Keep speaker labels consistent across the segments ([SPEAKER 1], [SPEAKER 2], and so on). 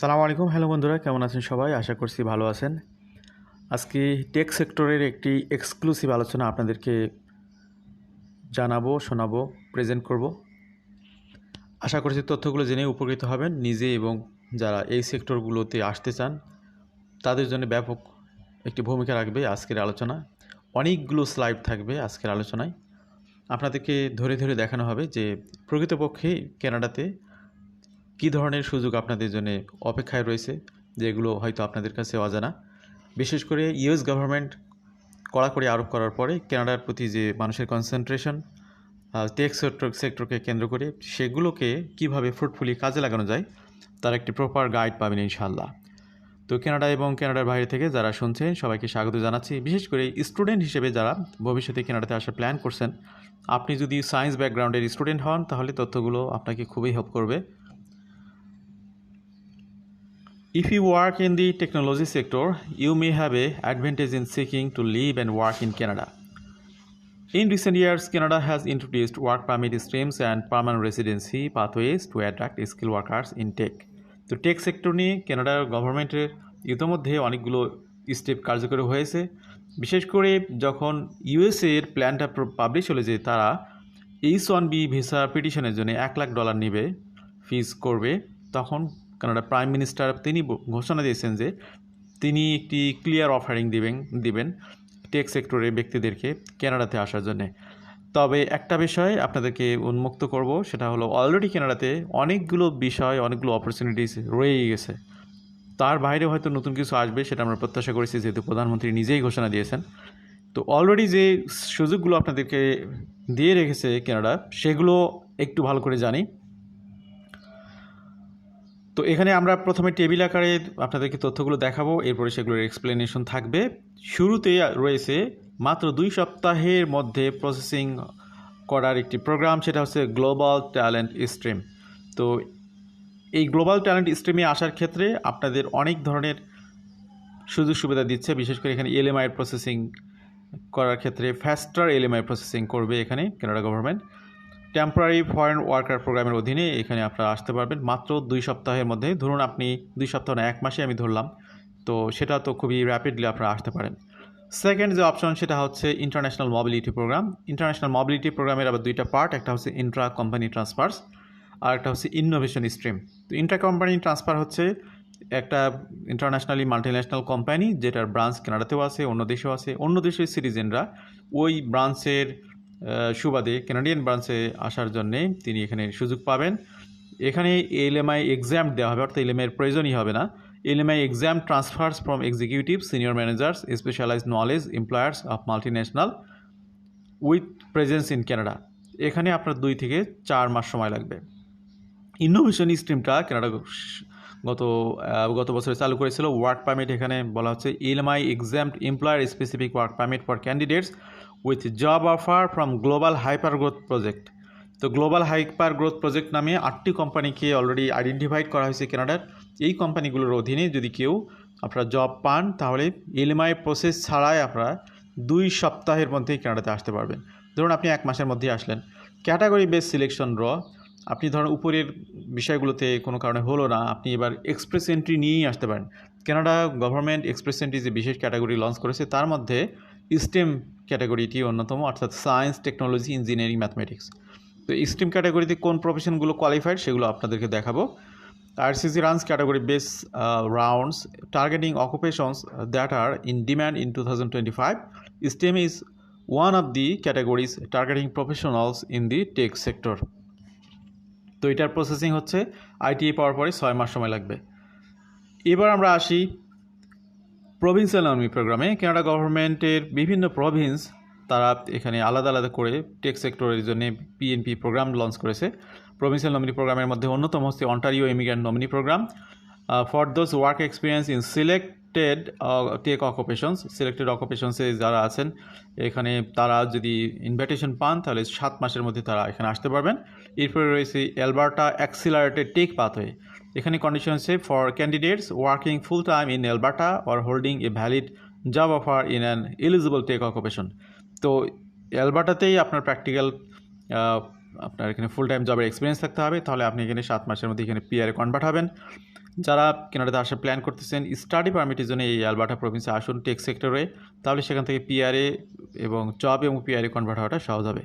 [SPEAKER 1] সালাম আলাইকুম হ্যালো বন্ধুরা কেমন আছেন সবাই আশা করছি ভালো আছেন আজকে টেক সেক্টরের একটি এক্সক্লুসিভ আলোচনা আপনাদেরকে জানাবো শোনাবো প্রেজেন্ট করব আশা করছি তথ্যগুলো জেনে উপকৃত হবেন নিজে এবং যারা এই সেক্টরগুলোতে আসতে চান তাদের জন্য ব্যাপক একটি ভূমিকা রাখবে আজকের আলোচনা অনেকগুলো স্লাইড থাকবে আজকের আলোচনায় আপনাদেরকে ধরে ধরে দেখানো হবে যে প্রকৃতপক্ষে কেনাডাতে কি ধরনের সুযোগ আপনাদের জন্য অপেক্ষায় রয়েছে যেগুলো হয়তো আপনাদের কাছে অজানা বিশেষ করে ইউএস গভর্নমেন্ট কড়াকড়ি আরোপ করার পরে কানাডার প্রতি যে মানুষের কনসেন্ট্রেশন টেক সেক্টর সেক্টরকে কেন্দ্র করে সেগুলোকে কিভাবে ফ্রুটফুলি কাজে লাগানো যায় তার একটি প্রপার গাইড পাবেন ইনশাল্লাহ তো কানাডা এবং কানাডার বাইরে থেকে যারা শুনছেন সবাইকে স্বাগত জানাচ্ছি বিশেষ করে স্টুডেন্ট হিসেবে যারা ভবিষ্যতে কানাডাতে আসার প্ল্যান করছেন আপনি যদি সায়েন্স ব্যাকগ্রাউন্ডের স্টুডেন্ট হন তাহলে তথ্যগুলো আপনাকে খুবই হেল্প করবে
[SPEAKER 2] If you work in the technology sector, you may have an advantage in seeking to live and work in Canada. In recent years, Canada has introduced work permit streams and permanent residency pathways to attract skilled workers in tech. তো tech sector নিয়ে কানাডার গভর্নমেন্টের ইতোমধ্যে অনেকগুলো step কার্যকরী হয়েছে বিশেষ করে যখন ইউএসএর প্ল্যানটা পাবলিশ হলে যে তারা এইচ ওয়ান বি ভিসা পিটিশনের জন্য এক লাখ ডলার নেবে ফিজ করবে তখন কানাডার প্রাইম মিনিস্টার তিনি ঘোষণা দিয়েছেন যে তিনি একটি ক্লিয়ার অফারিং দিবেন দিবেন টেক সেক্টরের ব্যক্তিদেরকে কানাডাতে আসার জন্যে তবে একটা বিষয় আপনাদেরকে উন্মুক্ত করব সেটা হলো অলরেডি কানাডাতে অনেকগুলো বিষয় অনেকগুলো অপরচুনিটিস রয়েই গেছে তার বাইরে হয়তো নতুন কিছু আসবে সেটা আমরা প্রত্যাশা করেছি যেহেতু প্রধানমন্ত্রী নিজেই ঘোষণা দিয়েছেন তো অলরেডি যে সুযোগগুলো আপনাদেরকে দিয়ে রেখেছে কেনাডা সেগুলো একটু ভালো করে জানি তো এখানে আমরা প্রথমে টেবিল আকারে আপনাদেরকে তথ্যগুলো দেখাবো এরপরে সেগুলোর এক্সপ্লেনেশন থাকবে শুরুতে রয়েছে মাত্র দুই সপ্তাহের মধ্যে প্রসেসিং করার একটি প্রোগ্রাম সেটা হচ্ছে গ্লোবাল ট্যালেন্ট স্ট্রিম তো এই গ্লোবাল ট্যালেন্ট স্ট্রিমে আসার ক্ষেত্রে আপনাদের অনেক ধরনের সুযোগ সুবিধা দিচ্ছে বিশেষ করে এখানে এলএমআই প্রসেসিং করার ক্ষেত্রে ফ্যাস্টার এলএমআই প্রসেসিং করবে এখানে Canada government temporary foreign worker প্রোগ্রামের অধীনে এখানে আপনারা আসতে পারবেন মাত্র দুই সপ্তাহের মধ্যে ধরুন আপনি দুই সপ্তাহ না এক মাসে আমি ধরলাম তো সেটা তো খুবই র্যাপিডলি আপনারা আসতে পারেন সেকেন্ড যে অপশন সেটা হচ্ছে international mobility program international mobility প্রোগ্রামের আবার দুইটা পার্ট একটা হচ্ছে ইন্ট্রা কোম্পানি ট্রান্সফার্স আর একটা হচ্ছে ইনোভেশন স্ট্রিম তো ইন্ট্রা কোম্পানি ট্রান্সফার হচ্ছে একটা ইন্টারন্যাশনালি মাল্টিন্যাশনাল কোম্পানি যেটার ব্রাঞ্চ কানাডাতেও আছে অন্য দেশেও আছে অন্য দেশের সিটিজেনরা ওই ব্রাঞ্চের সুবাদে কানাডিয়ান ব্রাঞ্চে আসার জন্যে তিনি এখানে সুযোগ পাবেন এখানে এলএমআই এক্সাম দেওয়া হবে অর্থাৎ এলএমআইয়ের প্রয়োজনই হবে না LMI exempt transfers from executive senior managers specialize knowledge employers of multinational with presence in Canada এখানে আপনার দুই থেকে চার মাস সময় লাগবে ইনোভেশন স্ট্রিমটা ক্যানাডা গত গত বছরে চালু করেছিল ওয়ার্ক পারমিট এখানে বলা হচ্ছে EMI exempt employer specific work permit for candidates with job offer from global hyper growth project তো গ্লোবাল হাইপার গ্রোথ প্রজেক্ট নামে আটটি কোম্পানিকে অলরেডি আইডেন্টিফাইড করা হয়েছে কানাডার এই কোম্পানিগুলোর অধীনে যদি কেউ আপনারা জব পান তাহলে এলএমআই প্রসেস ছাড়াই আপনারা দুই সপ্তাহের মধ্যেই কানাডাতে আসতে পারবেন ধরুন আপনি এক মাসের মধ্যেই আসলেন ক্যাটাগরি বেস সিলেকশন র আপনি ধরুন উপরের বিষয়গুলোতে কোনো কারণে হলো না আপনি এবার এক্সপ্রেস এন্ট্রি নিয়েই আসতে পারেন কেনাডা গভর্নমেন্ট এক্সপ্রেস এন্ট্রি যে বিশেষ ক্যাটাগরি লঞ্চ করেছে তার মধ্যে স্টেম ক্যাটাগরিটি অন্যতম অর্থাৎ সায়েন্স টেকনোলজি ইঞ্জিনিয়ারিং ম্যাথমেটিক্স তো স্টেম ক্যাটাগরিতে কোন প্রফেশনগুলো কোয়ালিফাইড সেগুলো আপনাদেরকে দেখাবো RCC runs category base rounds targeting occupations that are in demand in two thousand twenty five STEM is one of the categories targeting professionals in the tech sector তো এটার processing হচ্ছে ITA e পাওয়ার পরে ছয় মাস সময় লাগবে এবার আমরা আসি প্রভিন্সিয়াল আর্মি প্রোগ্রামে কানাডা গভর্নমেন্টের বিভিন্ন প্রভিন্স তারা এখানে আলাদা আলাদা করে টেক সেক্টরের জন্য পিএনপি প্রোগ্রাম লঞ্চ করেছে প্রভিন্সিয়াল নমিনি প্রোগ্রামের মধ্যে অন্যতম হচ্ছে Ontario immigrant nominee program for those work experience in selected tech occupations selected অকুপেশনসে যারা আছেন এখানে তারা যদি ইনভাইটেশন পান তাহলে সাত মাসের মধ্যে তারা এখানে আসতে পারবেন এরপরে রয়েছে অ্যালবার্টা অ্যাক্সিলারেটেড টেক পাথওয়ে এখানে কন্ডিশন সে for candidates working full time in Alberta or holding a valid job offer in an eligible tech occupation তো এলবার্টাতেই আপনার প্র্যাকটিক্যাল আপনার এখানে ফুল টাইম জবের এক্সপিরিয়েন্স থাকতে হবে তাহলে আপনি এখানে সাত মাসের মধ্যে এখানে পিআরে কনভার্ট হবেন যারা কেনাডাতে আসার প্ল্যান করতেছেন স্টাডি পারমিটের জন্য এই আলবার্টা প্রভিন্সে আসুন টেক সেক্টরে তাহলে সেখান থেকে পিআরএ এবং জব এবং পিআরএ কনভার্ট হওয়াটা সহজ হবে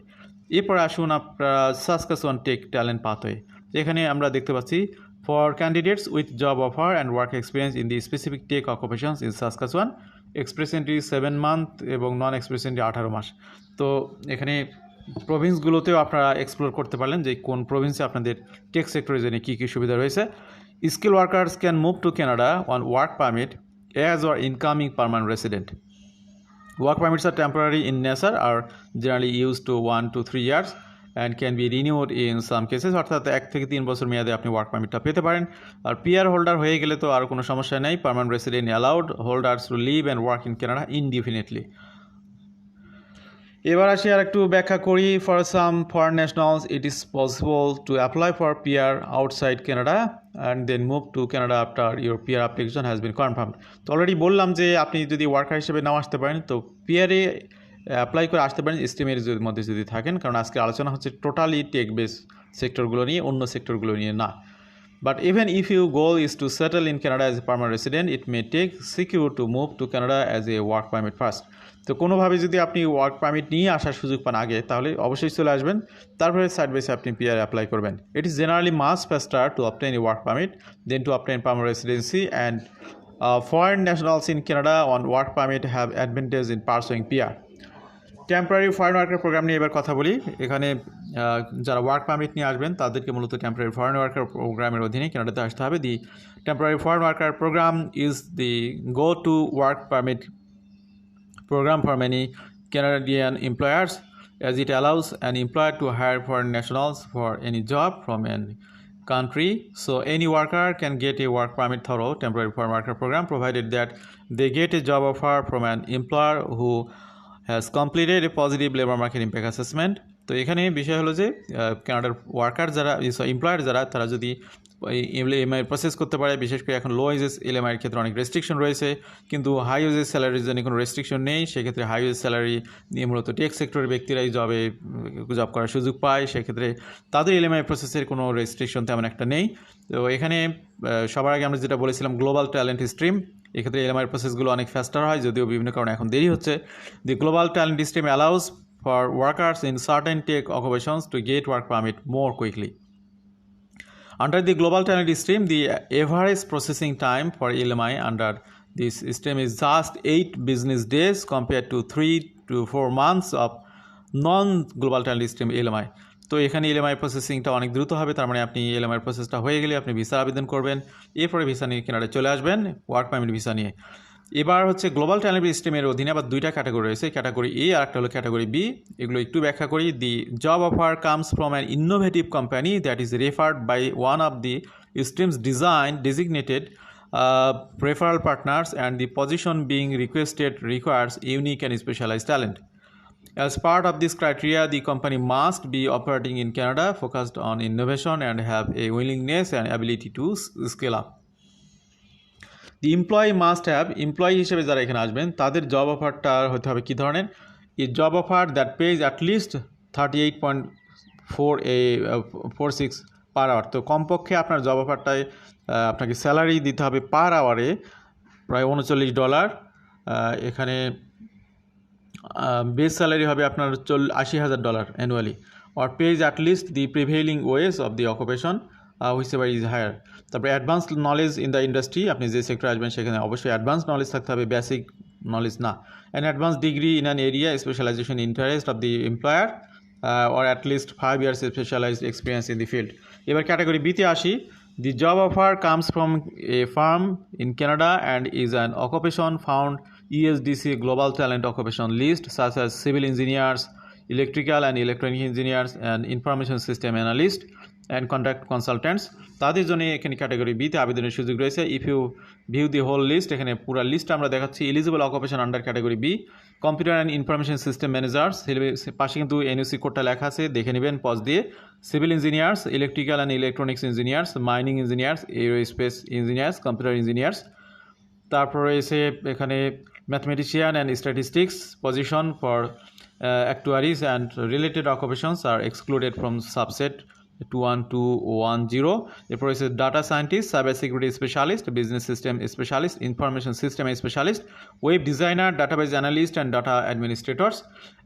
[SPEAKER 2] এরপর আসুন আপনারা সাসকাসন টেক ট্যালেন্ট পাথওয়ে এখানে আমরা দেখতে পাচ্ছি For candidates with job offer and work experience in the specific tech occupations in Saskatchewan, express seven month এবং নন এক্সপ্রেস আঠারো মাস তো এখানে প্রভিন্সগুলোতেও আপনারা এক্সপ্লোর করতে পারলেন যে কোন প্রভিন্সে আপনাদের টেক সেক্টরের জন্য কী কী সুবিধা রয়েছে skill workers can move to Canada on work permit as are incoming permanent resident work permits are temporary in nature are generally use to one to three years and can be renewed in some cases অর্থাৎ এক থেকে তিন বছর মেয়াদে আপনি work পারমিটটা পেতে পারেন আর PR holder হয়ে গেলে তো আর কোনো সমস্যা নেই permanent resident allowed holders to live and work in Canada indefinitely এবার আসি আর একটু ব্যাখ্যা করি for some foreign nationals it is possible to apply for PR outside Canada and then move to Canada after your PR application has been confirm তো অলরেডি বললাম যে আপনি যদি ওয়ার্কার হিসেবে নাও আসতে পারেন তো পিয়ারে অ্যাপ্লাই করে আসতে পারেন স্টিমের মধ্যে যদি থাকেন কারণ আজকে আলোচনা হচ্ছে টোটালি টেক বেস সেক্টরগুলো নিয়ে অন্য সেক্টরগুলো নিয়ে না but even if you goal is to settle in Canada as a permanent resident it may take secure to move to to Canada a work permit first তো কোনোভাবে যদি আপনি ওয়ার্ক পারমিট নিয়ে আসার সুযোগ পান আগে তাহলে অবশ্যই চলে আসবেন তারপরে সাইড বাই আপনি পিআর অ্যাপ্লাই করবেন it is generally much faster to obtain a work permit than to obtain permanent residency and foreign nationals in Canada on work permit have advantage in pursuing PR temporary foreign worker program নিয়ে এবার কথা বলি এখানে যারা work permit নিয়ে আসবেন তাদেরকে মূলত টেম্পোরারি ফরেন ওয়ার্কার প্রোগ্রামের অধীনে কেনাডাতে আসতে হবে the temporary foreign worker program is the go to work permit program for many Canadian employers as it allows an employer to hire foreign nationals for any job from any country so any worker can get a work permit through temporary foreign worker program provided that they get a job offer from an employer who has completed a positive labour market impact assessment তো এখানে বিষয় হলো যে ক্যানাডার worker যারা employer যারা তারা যদি MI process করতে পারে বিশেষ করে এখন লো ওয়েজেস এলএমআইয়ের ক্ষেত্রে অনেক রেস্ট্রিকশন রয়েছে কিন্তু হাই ওয়েজেস স্যালারির জন্য কোনো রেস্ট্রিকশন নেই সেক্ষেত্রে হাই ওয়েজ স্যালারি মূলত টেক সেক্টরের ব্যক্তিরাই জবে জব করার সুযোগ পায় সেক্ষেত্রে তাদের এলএমআই প্রসেসের কোনো রেস্ট্রিকশন তেমন একটা নেই তো এখানে সবার আগে আমরা যেটা বলেছিলাম গ্লোবাল ট্যালেন্ট স্ট্রিম এক্ষেত্রে এলএমআইয়ের প্রসেসগুলো অনেক ফাস্টার হয় যদিও বিভিন্ন কারণে এখন দেরি হচ্ছে the global talent system allows for workers in certain tech occupations to get work permit more quickly under the global talent stream the average processing time for LMI under this stream is just eight business days compare to three to four months of non global talent stream LMI তো এখানে LMI e প্রসেসিংটা অনেক দ্রুত হবে তার মানে আপনি LMI e প্রসেসটা হয়ে গেলে আপনি ভিসা আবেদন করবেন এরপরে ভিসা নিয়ে কেনারে চলে আসবেন ওয়ার্ক পারমিট ভিসা নিয়ে এবার হচ্ছে গ্লোবাল ট্যালেন্ট স্টিমের অধীনে আবার দুইটা ক্যাটাগরি রয়েছে ক্যাটাগরি এ আর একটা হলো ক্যাটাগরি বি এগুলো একটু ব্যাখ্যা করি the job offer comes from an innovative company that is referred by one of the streams design designated referral partners and the position being requested requires unique and specialise talent As part of this criteria, the company must be operating in Canada, focused on innovation, and have a willingness and ability to scale up. The employee must have employee হিসেবে যারা এখানে আসবেন তাদের job অফারটা হতে হবে কী ধরনের a job offer that pays at least thirty eight point four a four six per hour তো কমপক্ষে আপনার জব অফারটায় আপনাকে স্যালারি দিতে হবে পার আওয়ারে প্রায় উনচল্লিশ ডলার এখানে বেস স্যালারি হবে আপনার চল আশি হাজার dollar annually or pays at least the prevailing wage of the occupation ever is higher তারপরে advance knowledge in the industry আপনি যে সেক্টরে আসবেন সেখানে অবশ্যই অ্যাডভান্স নলেজ থাকতে হবে বেসিক নলেজ না an advance degree in an area specialisation interest of the employer or at least five years specialised experience in the field এবার ক্যাটাগরি বিতে আসি the job offer comes from a firm in Canada and is an occupation found ESDC global talent Occupation list such as civil engineers, electrical and electronic engineers and information system analyst and contract consultants তাদের জন্য এখানে category বিতে আবেদনের সুযোগ রয়েছে if you view the whole list এখানে পুরো list আমরা দেখাচ্ছি eligible occupation under category B computer and information system managers পাশে কিন্তু এনইউসি কোডটা লেখা আছে দেখে নেবেন পজ দিয়ে civil engineers electrical and electronics engineers mining engineers aerospace engineers computer engineers তারপরে রয়েছে এখানে mathematician and statistics position for uh, actuaries and related occupations are excluded from subset two one two one zero এরপর হচ্ছে data scientist cyber security specialist business system specialist information system specialist web designer database analyst and data administrators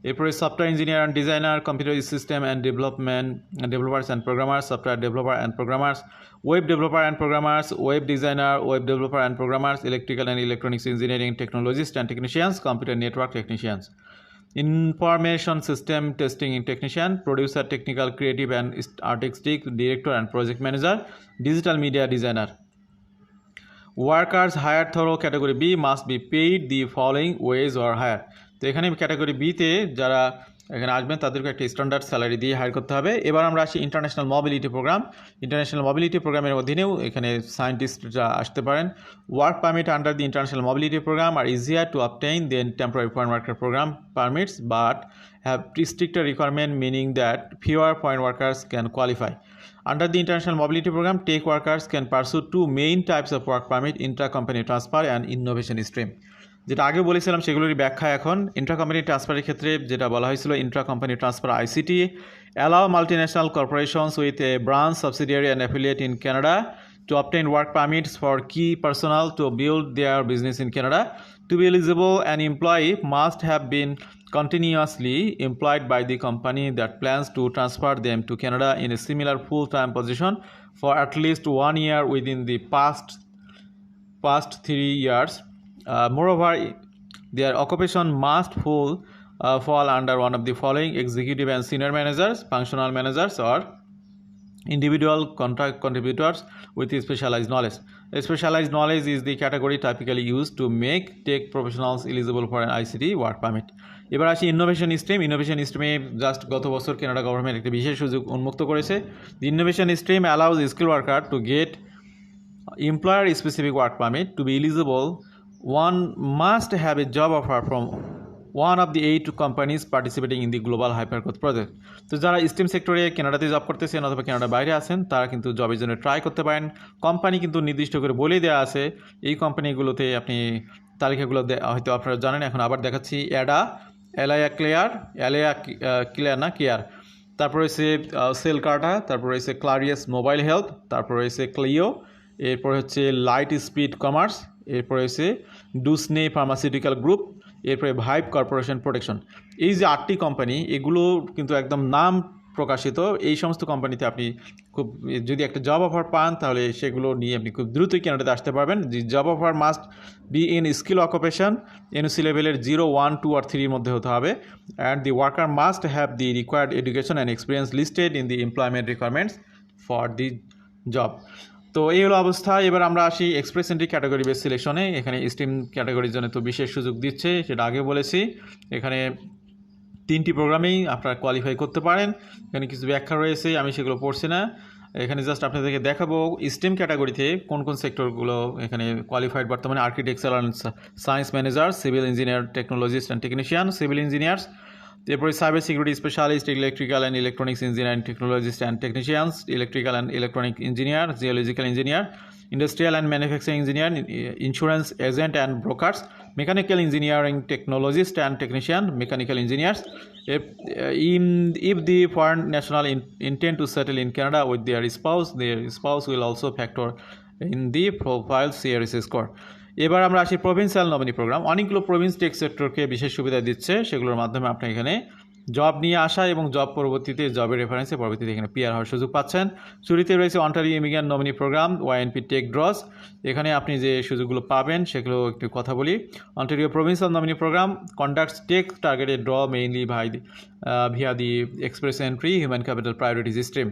[SPEAKER 2] এরপরে software engineer and designer computer system and development developers and programmers software developer and programmers web developer and programmers web designer web developer and programmers electrical and electronics engineering technologist and technicians computer network technicians information system testing in technician producer technical creative and artistic director and project manager digital media designer workers hire through category B must be paid the following wage or higher তো এখানে category বিতে যারা এখানে আসবেন তাদেরকে একটা standard salary দিয়ে higher করতে হবে এবার আমরা আসি international mobility program international mobility প্রোগ্রামের অধীনেও এখানে সায়েন্টিস্টরা আসতে পারেন work permit under the international mobility program are easier to obtain than temporary point worker program permits but have district requirement meaning that fewer point workers can qualify under the international mobility program tech workers can pursue two main types of work permit inter company transfer and innovation stream যেটা আগে বলেছিলাম সেগুলোরই ব্যাখ্যা এখন Intra company ট্রান্সফারের ক্ষেত্রে যেটা বলা হয়েছিল intra company transfer ICT allow multi national corporations with a branch subsidiary and affiliate in Canada to obtain work permits for key personal to build their business in Canada to be eligible and employee must have been continuously employed by the company that plans to transfer them to Canada in a similar full time position for at least one year within the past past three years Uh, moreover, their occupation must fall, uh, fall under one of the following executive and senior managers, functional managers, or individual contract contributors with specialized knowledge. A Specialized knowledge is the category typically used to make tech professionals eligible for an ICT work permit. এবার আসি innovation stream innovation স্ট্রিমে just গত বছর Canada government একটি বিশেষ সুযোগ উন্মুক্ত করেছে the innovation stream allows skill worker to get employer specific work permit to be eligible one must have a job offer from one of the eight companies participating in the global hypergrowth project তো যারা steam সেক্টরে কেনাডাতে job করতেছেন অথবা কেনাডার বাইরে আছেন তারা কিন্তু জবের জন্য ট্রাই করতে পারেন কোম্পানি কিন্তু নির্দিষ্ট করে বলে দেওয়া আছে এই কোম্পানিগুলোতে আপনি তালিকাগুলো হয়তো আপনারা জানেন এখন আবার দেখাচ্ছি অ্যাডা অ্যালায়া ক্লেয়ার এলায়া ক্লেয়ার না কেয়ার তারপর রয়েছে সেল কার্টা তারপর রয়েছে ক্লারিয়াস মোবাইল হেলথ তারপর রয়েছে ক্লিও এরপর হচ্ছে লাইট স্পিড কমার্স এরপর রয়েছে ডুসনে ফার্মাসিউটিক্যাল গ্রুপ এরপরে ভাইভ কর্পোরেশন প্রোটেকশন এই যে আটটি কোম্পানি এগুলো কিন্তু একদম নাম প্রকাশিত এই সমস্ত কোম্পানিতে আপনি খুব যদি একটা জব অফার পান তাহলে সেগুলো নিয়ে আপনি খুব দ্রুতই কেনাটাতে আসতে পারবেন job offer must be in skill occupation NOC লেভেলের জিরো ওয়ান টু আর থ্রির মধ্যে হতে হবে and the worker must have the required education and experience listed in the employment requirements for the job তো এই হলো অবস্থা এবার আমরা আসি এক্সপ্রেস এন্ট্রি ক্যাটাগরি বেস সিলেকশনে এখানে স্ট্রিম ক্যাটাগরির জন্য তো বিশেষ সুযোগ দিচ্ছে সেটা আগে বলেছি এখানে তিনটি প্রোগ্রামেই আপনারা কোয়ালিফাই করতে পারেন এখানে কিছু ব্যাখ্যা রয়েছে আমি সেগুলো পড়ছি না এখানে জাস্ট আপনাদেরকে দেখাবো স্টিম ক্যাটাগরিতে কোন কোন সেক্টরগুলো এখানে কোয়ালিফাইড বর্তমানে architecture and science manager civil engineer technologist and technician civil engineers Therefore, cybersecurity specialist, electrical and electronics engineer and technologist and technicians, electrical and electronic engineer, geological engineer, industrial and manufacturing engineer, eh, insurance agent and brokers, mechanical engineering technologist and technician, mechanical engineers. If, eh, if the foreign national intend to settle in Canada with their spouse, their spouse will also factor in the profile CRC score. এবার আমরা আসি provincial nominee program অনেকগুলো province tech সেক্টরকে বিশেষ সুবিধা দিচ্ছে সেগুলোর মাধ্যমে আপনি এখানে জব নিয়ে আসা এবং জব পরবর্তীতে জবের রেফারেন্সে পরবর্তীতে এখানে পিয়ার হওয়ার সুযোগ পাচ্ছেন চুরিতে রয়েছে Ontario immigrant nominee program OINP tech draws এখানে আপনি যে সুযোগগুলো পাবেন সেগুলো একটু কথা বলি Ontario provincial nominee program conducts tech targeted draw mainly by via the express entry human capital priorities stream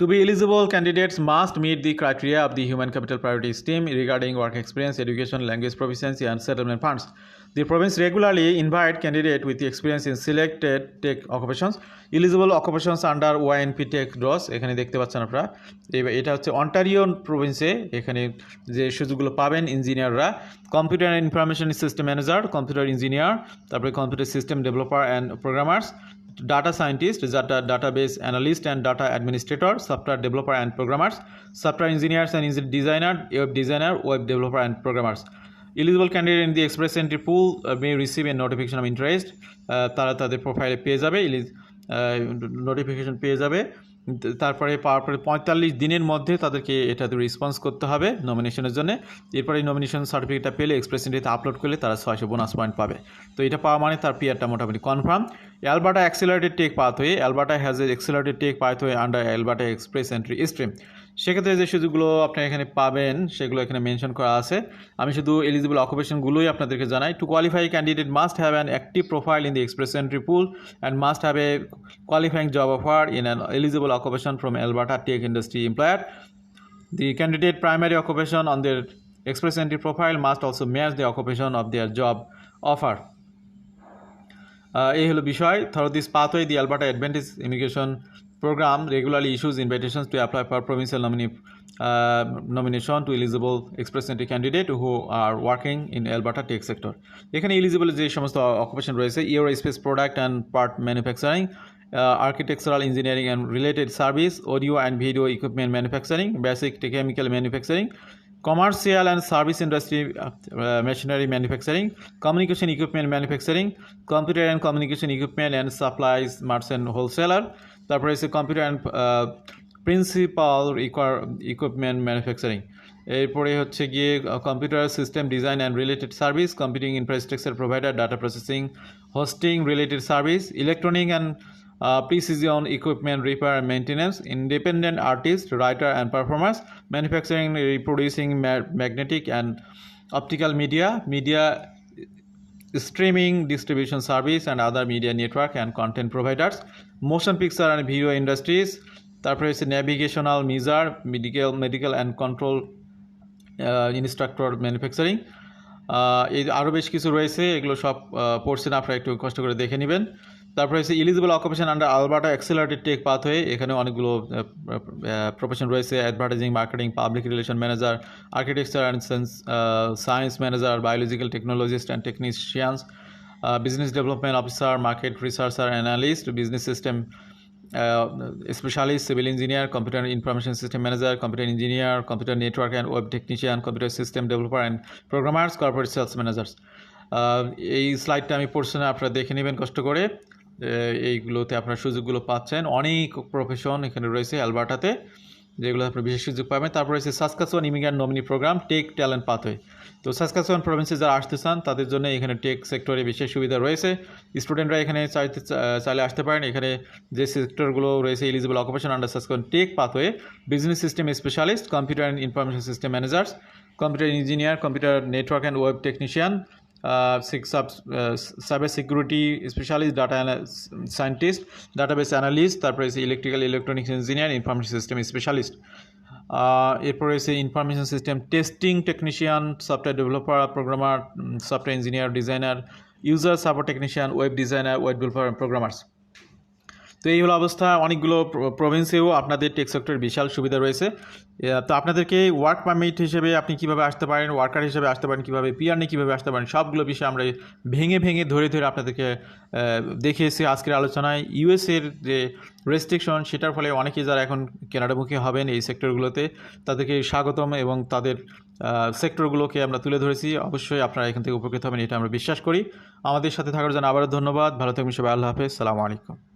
[SPEAKER 2] To be eligible, candidates must meet the criteria of the Human Capital Priority Scheme regarding work experience, education, language proficiency, and settlement funds. The province regularly invite candidates with the experience in selected tech occupations. Eligible occupations under YNP Tech draws এখানে দেখতে পাচ্ছেন আপনারা এবার এটা হচ্ছে Ontario প্রভিন্সে এখানে যে সুযোগগুলো পাবেন ইঞ্জিনিয়াররা computer information system manager computer engineer তারপরে computer system developer and programmers data scientists, data database analysts and data administrators, software developer and programmers, software engineers and designer, web designer, web developer and programmers. Eligible candidate in the express entry pool may receive a notification of interest তারা তাদের প্রোফাইলে পেয়ে যাবে notification পেয়ে যাবে তারপরে পাওয়ার পরে পঁয়তাল্লিশ দিনের মধ্যে তাদেরকে এটাতে রেসপন্স করতে হবে নমিনেশনের জন্য এরপরে নমিনেশন সার্টিফিকেটটা পেলে এক্সপ্রেস ইন্ডিয়াতে আপলোড করলে তারা ছয়শো বোনাস পয়েন্ট পাবে তো এটা পাওয়া মানে তার পিয়ারটা মোটামুটি confirm Alberta accelerated tech pathway Alberta has a accelerated tech pathway under Alberta express entry stream সেক্ষেত্রে যে সুযোগগুলো আপনি এখানে পাবেন সেগুলো এখানে মেনশন করা আছে আমি শুধু এলিজিবল অকুপেশনগুলোই আপনাদেরকে জানাই to qualify candidate must have an active profile in the express entry pool and must have a qualifying job offer in an eligible occupation from Alberta tech industry employer the candidate primary occupation on their express entry profile must also match the occupation of their job offer এই হলো বিষয় through this pathway the Alberta advantage immigration program regularly issues invitations to apply for provincial nominee uh, nomination to eligible express entry candidate who are working in Alberta tech sector এখানে eligible যে সমস্ত occupation রয়েছে aero space product and part manufacturing uh, architectural engineering and related service audio and video equipment manufacturing basic chemical manufacturing commercial and service industry uh, machinery manufacturing communication equipment manufacturing computer and communication equipment and supplies merchant wholesaler তারপরে হচ্ছে computer and principal equipment manufacturing এরপরে হচ্ছে গিয়ে computer system design and related service computing infrastructure provider data processing hosting related service electronic and precision equipment repair and maintenance independent artist writer and performers manufacturing reproducing magnetic and optical media media streaming distribution service and other media network and content providers motion picture and video industries তারপরে হচ্ছে navigational measure medical medical and control instructor manufacturing এই আরও বেশ কিছু রয়েছে এগুলো সব পড়ছেন আপনারা একটু কষ্ট করে দেখে নেবেন তারপরে হচ্ছে eligible occupation under Alberta accelerated tech pathway এখানে অনেকগুলো প্রফেশন রয়েছে advertising marketing public relation manager architecture and science manager biological technologist and technicians business development officer market researcher analyst business system specialist civil engineer computer information system manager computer engineer computer network and web technician computer system developer and programmers corporate sales managers এই স্লাইডটা আমি পড়ছি না আপনারা দেখে নেবেন কষ্ট করে এইগুলোতে আপনার সুযোগগুলো পাচ্ছেন অনেক প্রফেশন এখানে রয়েছে অ্যালবার্টাতে যেগুলো আপনি বিশেষ সুযোগ পাবেন তারপর রয়েছে Saskatchewan immigrant nominee program tech talent pathway তো সাসকাসওয়ান প্রভিন্সে যারা আসতে চান তাদের জন্য এখানে টেক সেক্টরে বিশেষ সুবিধা রয়েছে স্টুডেন্টরা এখানে চাইতে চাইলে আসতে পারেন এখানে যে সেক্টরগুলো রয়েছে eligible occupation under Saskatchewan tech pathway business system specialist computer and information system managers computer engineer computer network and web technician cyber security specialist data scientist database analyst তারপরে হচ্ছে electrical electronics engineer information system specialist এরপরে হচ্ছে information system testing technician software developer programmer software engineer designer user support technician web designer web developer programmers তো এই হলো অবস্থা অনেকগুলো প্রভিন্সেও আপনাদের টেক সেক্টরের বিশাল সুবিধা রয়েছে তো আপনাদেরকে ওয়ার্ক পারমিট হিসেবে আপনি কিভাবে আসতে পারেন ওয়ার্কার হিসেবে আসতে পারেন কীভাবে পিআরনে কীভাবে আসতে পারেন সবগুলো বিষয়ে আমরা ভেঙে ভেঙে ধরে ধরে আপনাদেরকে দেখিয়েছি আজকের আলোচনায় ইউএসের যে রেস্ট্রিকশন সেটার ফলে অনেকেই যারা এখন কেনাডামুখী হবেন এই সেক্টরগুলোতে তাদেরকে স্বাগতম এবং তাদের সেক্টরগুলোকে আমরা তুলে ধরেছি অবশ্যই আপনারা এখান থেকে উপকৃত হবেন এটা আমরা বিশ্বাস করি আমাদের সাথে থাকার জন্য আবারও ধন্যবাদ ভালো থাকবেন সবাই আল্লাহ হাফেজ সালামু আলাইকুম